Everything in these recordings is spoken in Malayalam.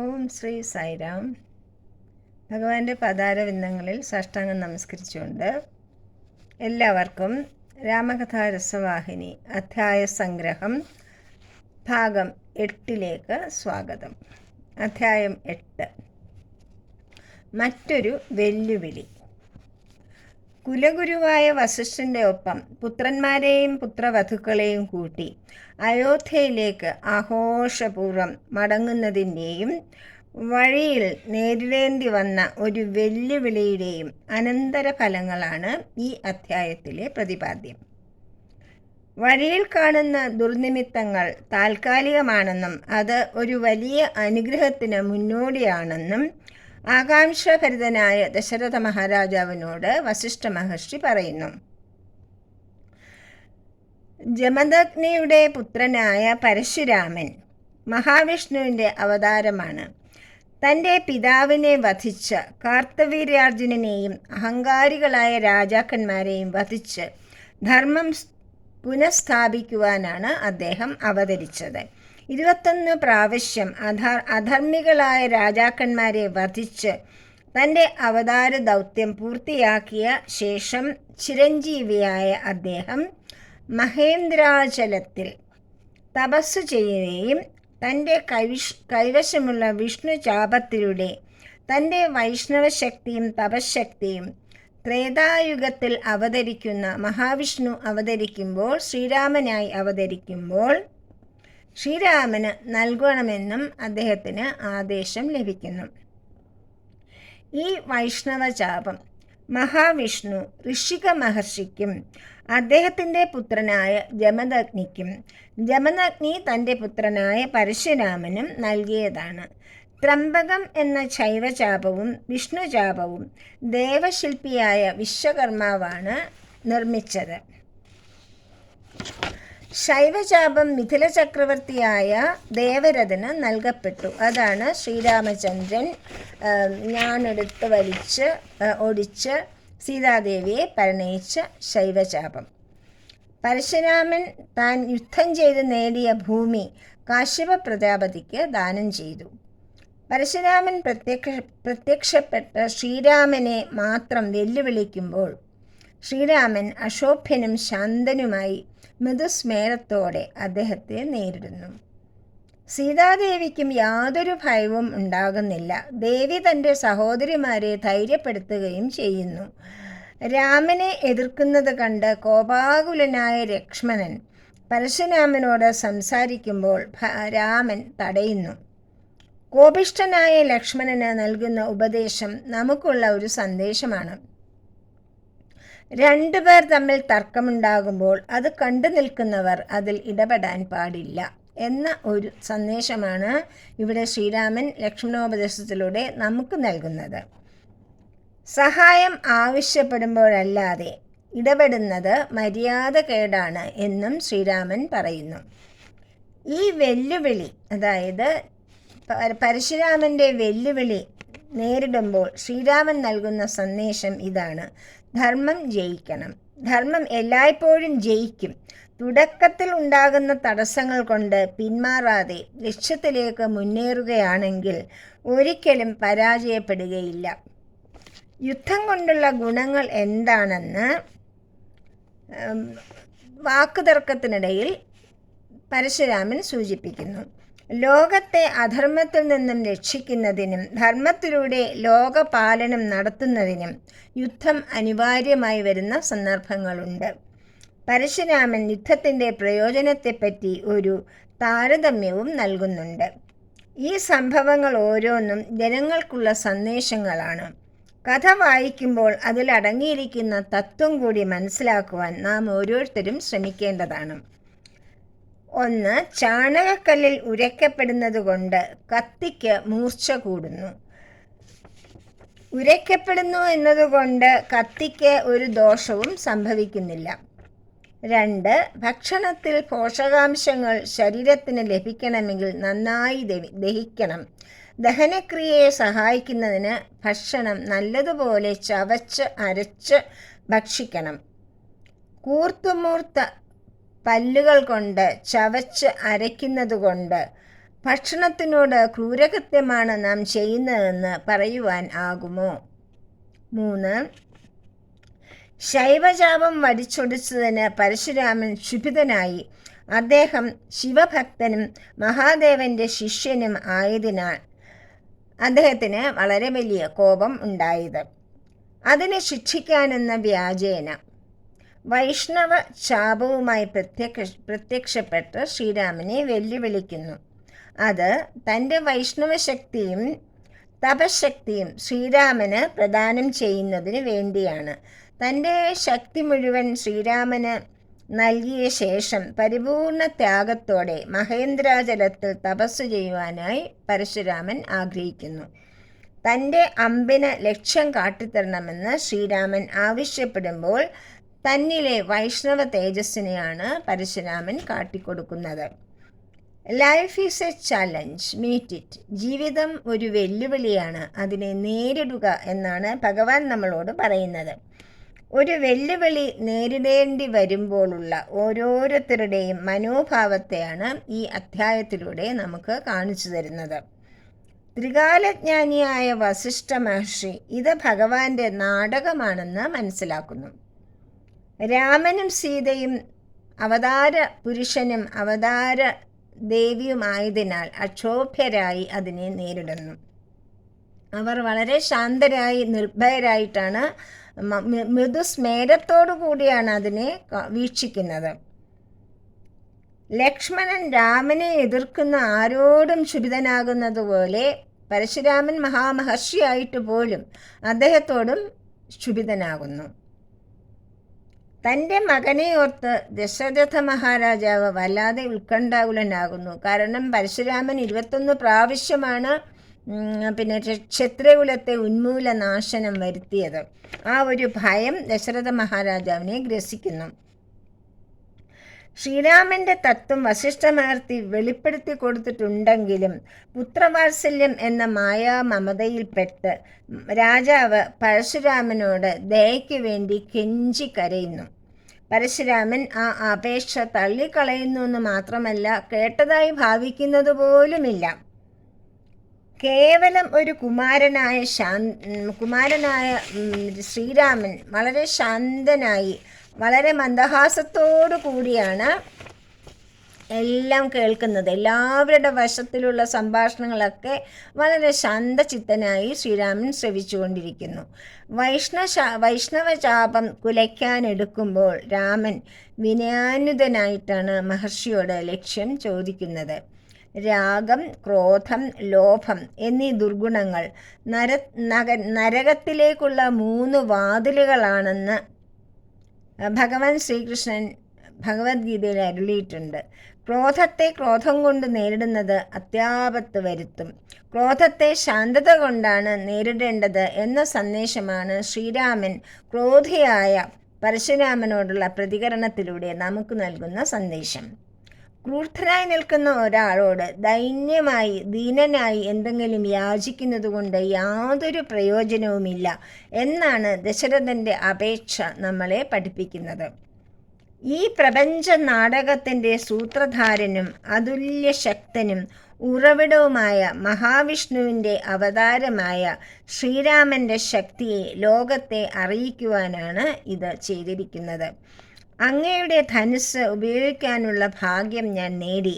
ഓം ശ്രീ സായിരാം. ഭഗവാന്റെ പതാരവിന്ദങ്ങളിൽ സാഷ്ടാംഗം നമസ്കരിച്ചുകൊണ്ട് എല്ലാവർക്കും രാമകഥാ രസവാഹിനി അധ്യായ സംഗ്രഹം ഭാഗം എട്ടിലേക്ക് സ്വാഗതം. അധ്യായം എട്ട്. മറ്റൊരു വെല്ലുവിളി. കുലഗുരുവായ വസിഷ്ഠന്റെ ഒപ്പം പുത്രന്മാരെയും പുത്രവധുക്കളെയും കൂട്ടി അയോധ്യയിലേക്ക് ആഘോഷപൂർവം മടങ്ങുന്നതിന്റെയും വഴിയിൽ നേരിടേണ്ടി വന്ന ഒരു വെല്ലുവിളിയുടെയും അനന്തരഫലങ്ങളാണ് ഈ അധ്യായത്തിലെ പ്രതിപാദ്യം. വഴിയിൽ കാണുന്ന ദുർനിമിത്തങ്ങൾ താൽക്കാലികമാണെന്നും അത് ഒരു വലിയ അനുഗ്രഹത്തിന് മുന്നോടിയാണെന്നും ആകാംക്ഷഭരിതനായ ദശരഥ മഹാരാജാവിനോട് വസിഷ്ഠ മഹർഷി പറയുന്നു. ജമദഗ്നിയുടെ പുത്രനായ പരശുരാമൻ മഹാവിഷ്ണുവിന്റെ അവതാരമാണ്. തന്റെ പിതാവിനെ വധിച്ച കാർത്തവീര്യാർജുനെയും അഹങ്കാരികളായ രാജാക്കന്മാരെയും വധിച്ച് ധർമ്മം പുനഃസ്ഥാപിക്കുവാനാണ് അദ്ദേഹം അവതരിച്ചത്. ഇരുപത്തൊന്ന് പ്രാവശ്യം അധർ അധർമ്മികളായ രാജാക്കന്മാരെ വധിച്ച് തന്റെ അവതാര ദൗത്യം പൂർത്തിയാക്കിയ ശേഷം ചിരഞ്ജീവിയായ അദ്ദേഹം മഹേന്ദ്രാചലത്തിൽ തപസ് ചെയ്യുകയും തന്റെ കൈവിഷ് കൈവശമുള്ള വിഷ്ണു ചാപത്തിലൂടെ തന്റെ വൈഷ്ണവ ശക്തിയും തപശക്തിയും ത്രേതായുഗത്തിൽ അവതരിക്കുന്ന മഹാവിഷ്ണു അവതരിക്കുമ്പോൾ ശ്രീരാമനായി അവതരിക്കുമ്പോൾ ശ്രീരാമന് നൽകണമെന്നും അദ്ദേഹത്തിന് ആദേശം ലഭിക്കുന്നു. ഈ വൈഷ്ണവ ചാപം മഹാവിഷ്ണു ഋഷിക മഹർഷിക്കും അദ്ദേഹത്തിന്റെ പുത്രനായ ജമദഗ്നിക്കും ജമദഗ്നി തന്റെ പുത്രനായ പരശുരാമനും നൽകിയതാണ്. ത്രംബകം എന്ന ശൈവചാപവും വിഷ്ണുചാപവും ദേവശില്പിയായ വിശ്വകർമാവാണ് നിർമ്മിച്ചത്. ശൈവചാപം മിഥില ചക്രവർത്തിയായ ദേവരഥന് നൽകപ്പെട്ടു. അതാണ് ശ്രീരാമചന്ദ്രൻ ഞാനെടുത്ത് വലിച്ച് ഒടിച്ച് സീതാദേവിയെ പരിണയിച്ച ശൈവശാപം. പരശുരാമൻ താൻ യുദ്ധം ചെയ്ത് നേടിയ ഭൂമി കാശ്യപ പ്രജാപതിക്ക് ദാനം ചെയ്തു. പരശുരാമൻ പ്രത്യക്ഷ പ്രത്യക്ഷപ്പെട്ട ശ്രീരാമനെ മാത്രം വെല്ലുവിളിക്കുമ്പോൾ ശ്രീരാമൻ അശോഭ്യനും ശാന്തനുമായി മൃദുസ്മേരത്തോടെ അദ്ദേഹത്തെ നേരിടുന്നു. സീതാദേവിക്കും യാതൊരു ഭയവും ഉണ്ടാകുന്നില്ല. ദേവി തന്റെ സഹോദരിമാരെ ധൈര്യപ്പെടുത്തുകയും ചെയ്യുന്നു. രാമനെ എതിർക്കുന്നത് കണ്ട് കോപാകുലനായ ലക്ഷ്മണൻ പരശുരാമനോട് സംസാരിക്കുമ്പോൾ രാമൻ തടയുന്നു. കോപിഷ്ഠനായ ലക്ഷ്മണന് നൽകുന്ന ഉപദേശം നമുക്കുള്ള ഒരു സന്ദേശമാണ്. രണ്ടുപേർ തമ്മിൽ തർക്കമുണ്ടാകുമ്പോൾ അത് കണ്ടു നിൽക്കുന്നവർ അതിൽ ഇടപെടാൻ പാടില്ല എന്ന ഒരു സന്ദേശമാണ് ഇവിടെ ശ്രീരാമൻ ലക്ഷ്മണോപദേശത്തിലൂടെ നമുക്ക് നൽകുന്നത്. സഹായം ആവശ്യപ്പെടുമ്പോഴല്ലാതെ ഇടപെടുന്നത് മര്യാദ കേടാണ് എന്നും ശ്രീരാമൻ പറയുന്നു. ഈ വെല്ലുവിളി അതായത് പരശുരാമന്റെ വെല്ലുവിളി നേരിടുമ്പോൾ ശ്രീരാമൻ നൽകുന്ന സന്ദേശം ഇതാണ്. ധർമ്മം ജയിക്കണം. ധർമ്മം എല്ലായ്പ്പോഴും ജയിക്കും. തുടക്കത്തിൽ ഉണ്ടാകുന്ന തടസ്സങ്ങൾ കൊണ്ട് പിന്മാറാതെ ലക്ഷ്യത്തിലേക്ക് മുന്നേറുകയാണെങ്കിൽ ഒരിക്കലും പരാജയപ്പെടുകയില്ല. യുദ്ധം കൊണ്ടുള്ള ഗുണങ്ങൾ എന്താണെന്ന് വാക്കുതർക്കത്തിനിടയിൽ പരശുരാമൻ സൂചിപ്പിക്കുന്നു. ലോകത്തെ അധർമ്മത്തിൽ നിന്നും രക്ഷിക്കുന്നതിനും ധർമ്മത്തിലൂടെ ലോകപാലനം നടത്തുന്നതിനും യുദ്ധം അനിവാര്യമായി വരുന്ന സന്ദർഭങ്ങളുണ്ട്. പരശുരാമൻ യുദ്ധത്തിന്റെ പ്രയോജനത്തെപ്പറ്റി ഒരു താരതമ്യവും നൽകുന്നുണ്ട്. ഈ സംഭവങ്ങൾ ഓരോന്നും ജനങ്ങൾക്കുള്ള സന്ദേശങ്ങളാണ്. കഥ വായിക്കുമ്പോൾ അതിലടങ്ങിയിരിക്കുന്ന തത്വം കൂടി മനസ്സിലാക്കുവാൻ നാം ഓരോരുത്തരും ശ്രമിക്കേണ്ടതാണ്. ഒന്ന് ചാണകക്കല്ലിൽ ഉരയ്ക്കപ്പെടുന്നത് കൊണ്ട് കത്തിക്ക് മൂർച്ച കൂടുന്നു. ഉരയ്ക്കപ്പെടുന്നു എന്നതുകൊണ്ട് കത്തിക്ക് ഒരു ദോഷവും സംഭവിക്കുന്നില്ല. രണ്ട് ഭക്ഷണത്തിൽ പോഷകാംശങ്ങൾ ശരീരത്തിന് ലഭിക്കണമെങ്കിൽ നന്നായി ദഹിക്കണം. ദഹനക്രിയയെ സഹായിക്കുന്നതിന് ഭക്ഷണം നല്ലതുപോലെ ചവച്ച് അരച്ച് ഭക്ഷിക്കണം. കൂർത്തുമൂർത്ത പല്ലുകൾ കൊണ്ട് ചവച്ച് അരയ്ക്കുന്നത് കൊണ്ട് ഭക്ഷണത്തിനോട് ക്രൂരകൃത്യമാണ് നാം ചെയ്യുന്നതെന്ന് പറയുവാൻ ആകുമോ? മൂന്ന്. ശൈവജാപം വടിച്ചൊടിച്ചതിന് പരശുരാമൻ ക്ഷുഭിതനായി. അദ്ദേഹം ശിവഭക്തനും മഹാദേവന്റെ ശിഷ്യനും ആയതിനാൽ അദ്ദേഹത്തിന് വളരെ വലിയ കോപം ഉണ്ടായത്. അതിനെ ശിക്ഷിക്കാനെന്ന വ്യാജേന. വൈഷ്ണവ ശാപവുമായി പ്രത്യക്ഷ പ്രത്യക്ഷപ്പെട്ട് ശ്രീരാമനെ വെല്ലുവിളിക്കുന്നു. അത് തന്റെ വൈഷ്ണവ ശക്തിയും തപശക്തിയും ശ്രീരാമന് പ്രദാനം ചെയ്യുന്നതിന് വേണ്ടിയാണ്. തന്റെ ശക്തി മുഴുവൻ ശ്രീരാമന് നൽകിയ ശേഷം പരിപൂർണ ത്യാഗത്തോടെ മഹേന്ദ്രാചലത്തിൽ തപസ് ചെയ്യുവാനായി പരശുരാമൻ ആഗ്രഹിക്കുന്നു. തന്റെ അമ്പിന് ലക്ഷ്യം കാട്ടിത്തരണമെന്ന് ശ്രീരാമൻ ആവശ്യപ്പെടുമ്പോൾ തന്നിലെ വൈഷ്ണവ തേജസ്സിനെയാണ് Parasuraman കാട്ടിക്കൊടുക്കുന്നത്. Life is a challenge meet it ജീവിതം ഒരു വെല്ലുവിളിയാണ്. അതിനെ നേരിടുക എന്നാണ് ഭഗവാൻ നമ്മളോട് പറയുന്നത്. ഒരു വെല്ലുവിളി നേരിടേണ്ടി വരുമ്പോഴുള്ള ഓരോരുത്തരുടെയും മനോഭാവത്തെയാണ് ഈ അധ്യായത്തിലൂടെ നമുക്ക് കാണിച്ചു തരുന്നത്. ത്രികാലജ്ഞാനിയായ വസിഷ്ഠ മഹർഷി ഇത് ഭഗവാന്റെ നാടകമാണെന്ന് മനസ്സിലാക്കുന്നു. രാമനും സീതയും അവതാര പുരുഷനും അവതാര ദേവിയുമായതിനാൽ അക്ഷോഭ്യരായി അതിനെ നേരിടുന്നു. അവർ വളരെ ശാന്തരായി നിർഭയരായിട്ടാണ് മൃദുസ്മേരത്തോടു കൂടിയാണ് അതിനെ വീക്ഷിക്കുന്നത്. ലക്ഷ്മണൻ രാമനെ എതിർക്കുന്ന ആരോടും ക്ഷുഭിതനാകുന്നത് പോലെ പരശുരാമൻ മഹാമഹർഷിയായിട്ട് പോലും അദ്ദേഹത്തോടും ക്ഷുഭിതനാകുന്നു. തന്റെ മകനെ ഓർത്ത് ദശരഥ മഹാരാജാവ് വല്ലാതെ ഉത്കണ്ഠാകുലനാകുന്നു. കാരണം പരശുരാമൻ ഇരുപത്തൊന്ന് പ്രാവശ്യമാണ് പിന്നെ ക്ഷത്രകുലത്തെ ഉന്മൂലനാശനം വരുത്തിയത്. ആ ഒരു ഭയം ദശരഥ മഹാരാജാവിനെ ഗ്രസിക്കുന്നു. ശ്രീരാമന്റെ തത്വം വശിഷ്ഠമഹർത്തി വെളിപ്പെടുത്തി കൊടുത്തിട്ടുണ്ടെങ്കിലും പുത്രവാത്സല്യം എന്ന മായാ മമതയിൽപ്പെട്ട് രാജാവ് പരശുരാമനോട് ദയയ്ക്ക് വേണ്ടി കെഞ്ചി കരയുന്നു. പരശുരാമൻ ആ അപേക്ഷ തള്ളിക്കളയുന്നു എന്ന് മാത്രമല്ല കേട്ടതായി ഭാവിക്കുന്നത് പോലുമില്ല. കേവലം ഒരു കുമാരനായ ശാ കുമാരനായ ശ്രീരാമൻ വളരെ ശാന്തനായി വളരെ മന്ദഹാസത്തോടു കൂടിയാണ് എല്ലാം കേൾക്കുന്നത്. എല്ലാവരുടെ വശത്തിലുള്ള സംഭാഷണങ്ങളൊക്കെ വളരെ ശാന്തചിത്തനായി ശ്രീരാമൻ ശ്രവിച്ചുകൊണ്ടിരിക്കുന്നു. വൈഷ്ണവ വൈഷ്ണവചാപം കുലയ്ക്കാനെടുക്കുമ്പോൾ രാമൻ വിനയാനുതനായിട്ടാണ് മഹർഷിയോട് ലക്ഷ്യം ചോദിക്കുന്നത്. രാഗം ക്രോധം ലോഭം എന്നീ ദുർഗുണങ്ങൾ നര നരകത്തിലേക്കുള്ള മൂന്ന് വാതിലുകളാണെന്ന് ഭഗവാൻ ശ്രീകൃഷ്ണൻ ഭഗവത്ഗീതയിൽ അരുളിയിട്ടുണ്ട്. ക്രോധത്തെ ക്രോധം കൊണ്ട് നേരിടുന്നത് അത്യാപത്ത് വരുത്തും. ക്രോധത്തെ ശാന്തത കൊണ്ടാണ് നേരിടേണ്ടത് എന്ന സന്ദേശമാണ് ശ്രീരാമൻ ക്രോധിയായ പരശുരാമനോടുള്ള പ്രതികരണത്തിലൂടെ നമുക്ക് നൽകുന്ന സന്ദേശം. ക്രൂർത്ഥനായി നിൽക്കുന്ന ഒരാളോട് ദൈന്യമായി ദീനനായി എന്തെങ്കിലും യാചിക്കുന്നത് കൊണ്ട് യാതൊരു പ്രയോജനവുമില്ല എന്നാണ് ദശരഥന്റെ അപേക്ഷ നമ്മളെ പഠിപ്പിക്കുന്നത്. ഈ പ്രപഞ്ച നാടകത്തിന്റെ സൂത്രധാരനും അതുല്യ ശക്തനും ഉറവിടവുമായ മഹാവിഷ്ണുവിന്റെ അവതാരമായ ശ്രീരാമന്റെ ശക്തിയെ ലോകത്തെ അറിയിക്കുവാനാണ് ഇത് ചെയ്തിരിക്കുന്നത്. അങ്ങയുടെ ധനുസ് ഉപയോഗിക്കാനുള്ള ഭാഗ്യം ഞാൻ നേടി.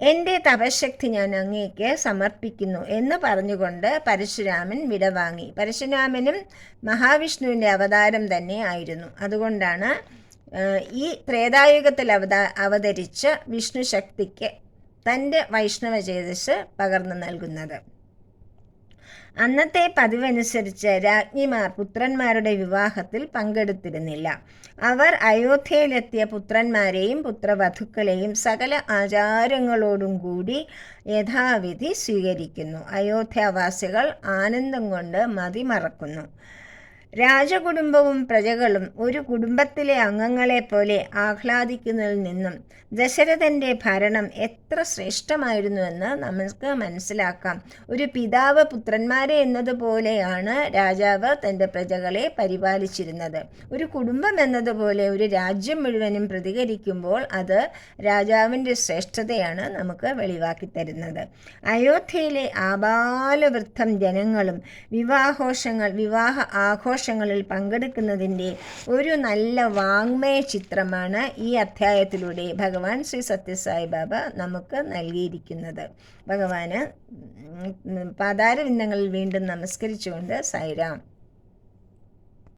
എന്റെ തപശക്തി ഞാൻ അങ്ങേക്ക് സമർപ്പിക്കുന്നു എന്ന് പറഞ്ഞുകൊണ്ട് പരശുരാമൻ വിടവാങ്ങി പരശുരാമനും മഹാവിഷ്ണുവിന്റെ അവതാരം തന്നെ ആയിരുന്നു. അതുകൊണ്ടാണ് ഈ ത്രേതായുഗത്തിൽ അവതാ അവതരിച്ച വിഷ്ണു ശക്തിക്ക് തന്റെ വൈഷ്ണവ ചേതസ് പകർന്നു നൽകുന്നത്. അന്നത്തെ പതിവനുസരിച്ച് രാജ്ഞിമാർ പുത്രന്മാരുടെ വിവാഹത്തിൽ പങ്കെടുത്തിരുന്നില്ല. അവർ അയോധ്യയിലെത്തിയ പുത്രന്മാരെയും പുത്രവധുക്കളെയും സകല ആചാരങ്ങളോടും കൂടി യഥാവിധി സ്വീകരിക്കുന്നു. അയോധ്യാവാസികൾ ആനന്ദം കൊണ്ട് മതിമറക്കുന്നു. രാജകുടുംബവും പ്രജകളും ഒരു കുടുംബത്തിലെ അംഗങ്ങളെ പോലെ ആഹ്ലാദിക്കുന്നതിൽ നിന്നും ദശരഥന്റെ ഭരണം എത്ര ശ്രേഷ്ഠമായിരുന്നുവെന്ന് നമുക്ക് മനസ്സിലാക്കാം. ഒരു പിതാവ് പുത്രന്മാരെ എന്നതുപോലെയാണ് രാജാവ് തന്റെ പ്രജകളെ പരിപാലിച്ചിരുന്നത്. ഒരു കുടുംബം എന്നതുപോലെ ഒരു രാജ്യം മുഴുവനും പ്രതികരിക്കുമ്പോൾ അത് രാജാവിന്റെ ശ്രേഷ്ഠതയാണ് നമുക്ക് വെളിവാക്കി തരുന്നത് അയോധ്യയിലെ ആബാലവൃദ്ധം ജനങ്ങളും വിവാഹോഷങ്ങൾ വിവാഹ ആഘോഷങ്ങളിൽ പങ്കെടുക്കുന്നതിന്റെ ഒരു നല്ല വാങ്മയ ചിത്രമാണ് ഈ അധ്യായത്തിലൂടെ ഭഗവാൻ ശ്രീ സത്യസായി ബാബ നമുക്ക് നൽകിയിരിക്കുന്നത്. ഭഗവാന് പാതാരവിന്ദങ്ങളിൽ വീണ്ടും നമസ്കരിച്ചുകൊണ്ട് സായിരാം